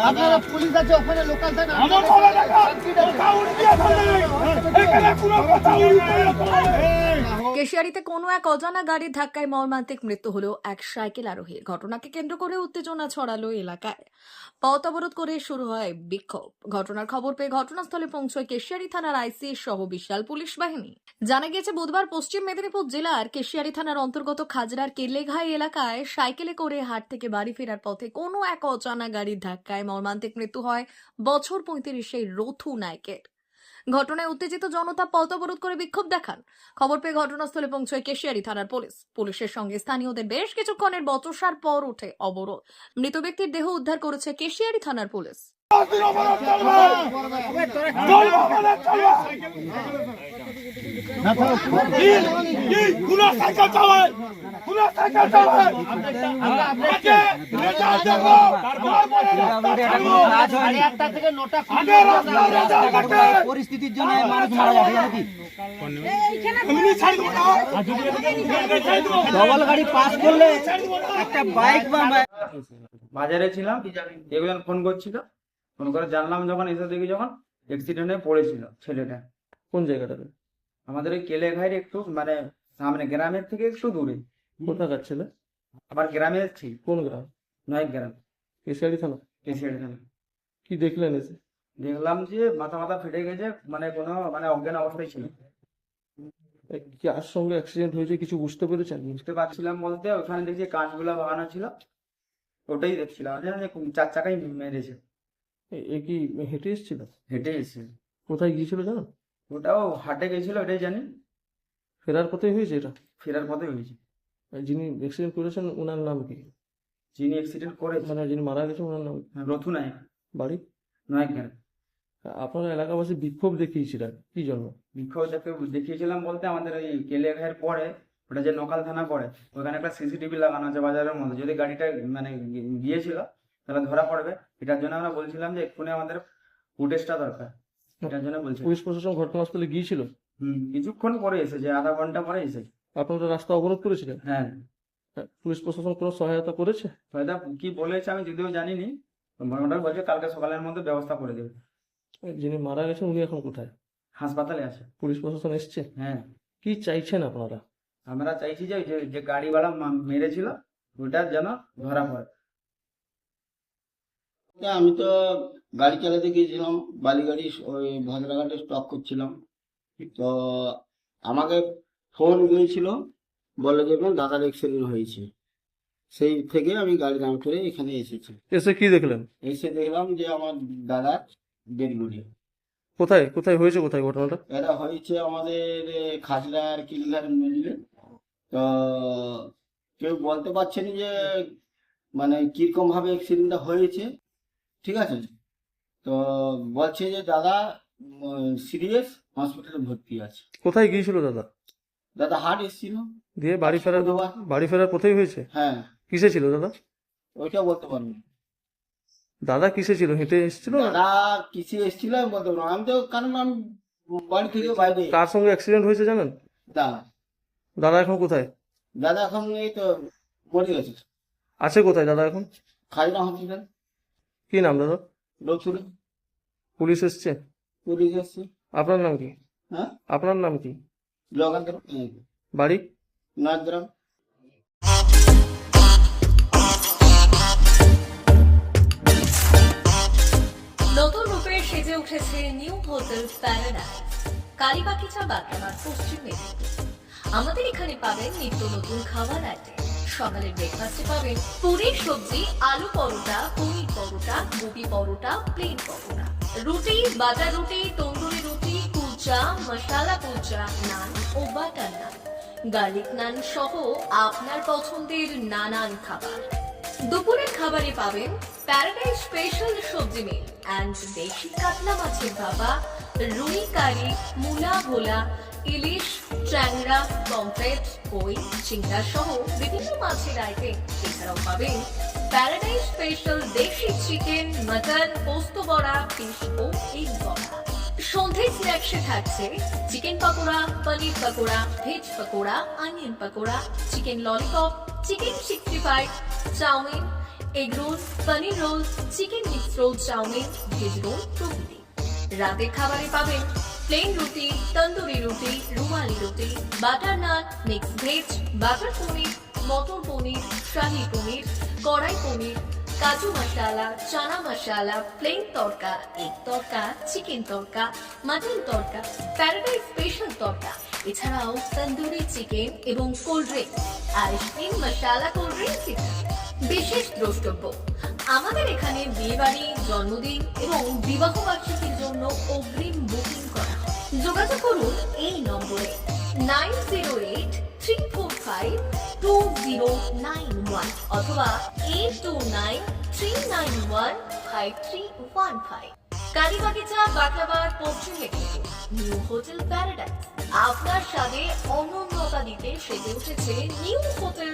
আপনারা পুলিশ আছে ওখানে লোকাল থানা আমার কেশিয়ারিতে কোনো এক অজানা গাড়ির ধাক্কায় মর্মান্তিক মৃত্যু হলো এক সাইকেল আরোহীর। ঘটনাকে কেন্দ্র করে উত্তেজনা ছড়ালো এলাকায়। পথ অবরোধ করে শুরু হয় বিক্ষোভ। ঘটনার খবর পেয়ে ঘটনাস্থলে পৌঁছয় কেশিয়ারি থানার আইসি সহ বিশাল পুলিশ বাহিনী। জানা গিয়েছে, বুধবার পশ্চিম মেদিনীপুর জেলার কেশিয়ারি থানার অন্তর্গত খাজরার কেল্লেঘাই এলাকায় সাইকেলে করে হাট থেকে বাড়ি ফেরার পথে কোনো এক অজানা গাড়ির ধাক্কায় মর্মান্তিক মৃত্যু হয় বছর পঁয়ত্রিশের রথু নায়কের। ঘটনায় উত্তেজিত জনতা পথ অবরোধ করে বিক্ষোভ দেখান। খবর পেয়ে ঘটনাস্থলে পৌঁছয় কেশিয়ারি থানার পুলিশ। পুলিশের সঙ্গে স্থানীয়দের বেশ কিছুক্ষণের বচসার পর ওঠে অবরোধ। মৃত ব্যক্তির দেহ উদ্ধার করেছে কেশিয়ারি থানার পুলিশ। কোন সাইকেল চালায় কোন সাইকেল চালায় আগে নেতা দেখো তারপরে রাস্তা থেকে নটা আগে রাস্তা রাস্তা কাটে পরিস্থিতির জন্য মানুষ মারা যাবে নাকি একটা বাইক বা বাজারে ছিলাম, একজন ফোন করছিল। ফোন করে জানলাম যখন, এসে দেখি যখন অ্যাক্সিডেন্টে পড়েছিল ছেলেটা। কোন জায়গাটাতে আমাদের ওই কেলে ঘাইয়ের একটু মানে সামনে গ্রামের থেকে একটু দূরে। কোথাকার ছেলে? আবার গ্রামে এসেছি কোন গ্রাম? নয় গ্রাম। কেশিয়ারি থানা? কেসিয়ার গ্রামে কি দেখলেন এসে? দেখলাম যে মাথা মাথা ফেটে গেছে মানে কোনো মানে অজ্ঞান অবস্থায় ছিল। কার সঙ্গে অ্যাক্সিডেন্ট হয়েছে কিছু বুঝতে পেরেছেন? বুঝতে পারছিলাম বলতে ওখানে দেখছি কাঁচগুলা বাগানো ছিল। ওটাই দেখছিলাম যে চার চাকাই মেরেছে। এ- কি হেঁটে এসেছিল? হেঁটে এসেছে। কোথায় গিয়েছিল জানো? ওটাও হাটে গেছিল ওটাই জানি। ফেরার পথে হয়েছে এটা? ফেরার পথে হয়েছে। যিনি অ্যাক্সিডেন্ট করেছেন ওনার নাম কি? যিনি অ্যাক্সিডেন্ট করেছে মানে যিনি মারা গেছেন ওনার নাম কি? রথু নায়ক। বাড়ি? নয় গ্রাম আপনারা এলাকাবাসী বিক্ষোভ দেখিয়েছিলেন কি জন্য? বিক্ষোভ দেখে দেখিয়েছিলাম বলতে আমাদের ওই কেলিয়াঘাইয়ের পরে ওটা যে নকাল থানা পড়ে ওখানে একটা সিসিটিভি লাগানো আছে বাজারের মধ্যে। যদি গাড়িটা মানে গিয়েছিল তাহলে ধরা পড়বে। এটার জন্য আমরা বলছিলাম যে এক্ষুনি আমাদের ফুটেজটা দরকার। এটার জন্য বলছি। পুলিশ প্রশাসন ঘটনাস্থলে গিয়েছিল? হুম কিছুক্ষণ পরে এসেছে আধা ঘণ্টা পরে এসেছে। আপনারা রাস্তা অবরোধ করেছিলেন? হ্যাঁ। হ্যাঁ, পুলিশ প্রশাসন কোনো সহায়তা করেছে? হয়তো কি বলেছে আমি যদিও জানিনি মোটামুটি বলছে কালকে সকালের মধ্যে ব্যবস্থা করে দেবে। যিনি মারা গেছেন উনি এখন কোথায়? হাসপাতালে আছে। পুলিশ প্রশাসন এসছে? হ্যাঁ। কি চাইছেন আপনারা? আমরা চাইছি যে যে- গাড়িওয়ালা মেরেছিল ওটা যেন ধরা পড়ে। আমি তো গাড়ি চালাতে গিয়েছিলাম বালি গাড়ি ওই ভদ্রাঘাটে স্টপ করছিলাম। তো আমাকে ফোন গিয়েছিল বলে যে দাদার অ্যাক্সিডেন্ট হয়েছে। সেই থেকে আমি গাড়ি দাম করে এখানে এসেছি। এসে কি দেখলেন? এসে দেখলাম যে আমার দাদার ডেড বডি কোথায়? কোথায় হয়েছে কোথায় ঘটনাটা? এটা হয়েছে আমাদের খাজরার কিলঘাট মিডিলে তো কেউ বলতে পারছেন যে মানে কীরকম ভাবে অ্যাক্সিডেন্টটা হয়েছে। ঠিক আছে? তো বলছে যে দাদা সিরিয়াস হসপিটালে ভর্তি আছে। কোথায় গিয়েছিল দাদা? দাদা হার্ট এসেছিল। দিয়ে বাড়ি ফেরার। বাড়ি ফেরার পথেই হয়েছে? হ্যাঁ। কিসে ছিল দাদা? ওইটা বলতে পারব। দাদা কিসে ছিল? হেঁটে এসেছিল? দাদা কিসে এসেছিল আমি বলতে পারব। আমি তো কারণ আমি বাড়ি থেকে বাইরে। কার সঙ্গে অ্যাক্সিডেন্ট হয়েছে জানেন? দাদা। দাদা এখন কোথায়? দাদা এখন এই তো মরে গেছে। আছে কোথায় দাদা এখন? খাজনা হসপিটাল কি নাম দাদা? লোকসুরে পুলিশ এসছে? পুলিশ এসছে। আপনার নাম কি? হ্যাঁ? আপনার নাম কি? বাড়ি? নাচগ্রাম নতুন রূপে সেজে উঠেছে new hotel paradise. Kalibagicha Bagramar Paschim Medinipur. আমাদের এখানে পাবেন নিত্য নতুন খাবার আইটেম। সকালের ব্রেকফাস্টে পাবেন পুরি সবজি আলু পরোটা পনির পরোটা প্লেন পরোটা। রুটি বাটার রুটি, তন্দুরি রুটি, কুলচা, মশালা কুলচা, নান ও বাটার নান। গার্লিক নান সহ আপনার পছন্দের নানান খাবার। দুপুরের খাবারে পাবেন প্যারাডাইজ স্পেশাল সবজি মিল অ্যান্ড দেশি কাতলা মাছের ভাপা, রুই কারি, মুলা ভোলা, ইলিশ, ট্যাংরা, পমফ্রেট, কই, চিংড়া সহ বিভিন্ন মাছের আইটেম এছাড়াও পাবেন প্যারাডাইজ স্পেশাল দেশি চিকেন মাটন পোস্ত বড়া ফিশ ও এগ বড়া সন্ধে স্ন্যাক্সে থাকছে chicken pakora paneer pakora veg pakora onion pakora chicken lollipop chicken sixty five chow mein egg roll paneer roll chicken mix roll chow mein veg roll প্রভৃতি রাতের খাবারে পাবেন প্লেন রুটি তন্দুরি রুটি, রুমালি রুটি butter naan mix veg butter paneer, matar paneer, shahi paneer kadai paneer, kaju masala, chana masala plain tadka egg tadka chicken tadka mutton tadka paradise special tadka, এছাড়াও tandoori chicken এবং cold drink ice cream masala cold drinks বিশেষ দ্রষ্টব্য, আমাদের এখানে বিয়ে বাড়ি জন্মদিন এবং বিবাহ বার্ষিকীর জন্য অগ্রিম বুকিং করা যোগাযোগ করুন এই নম্বরে। Nine zero eight five two nine three nine one five three one five Kalibagicha Baklabad Paschim Medinipur, new hotel paradise. আপনার স্বাদে অনন্যতা দিতে সেজে উঠেছে নিউ হোটেল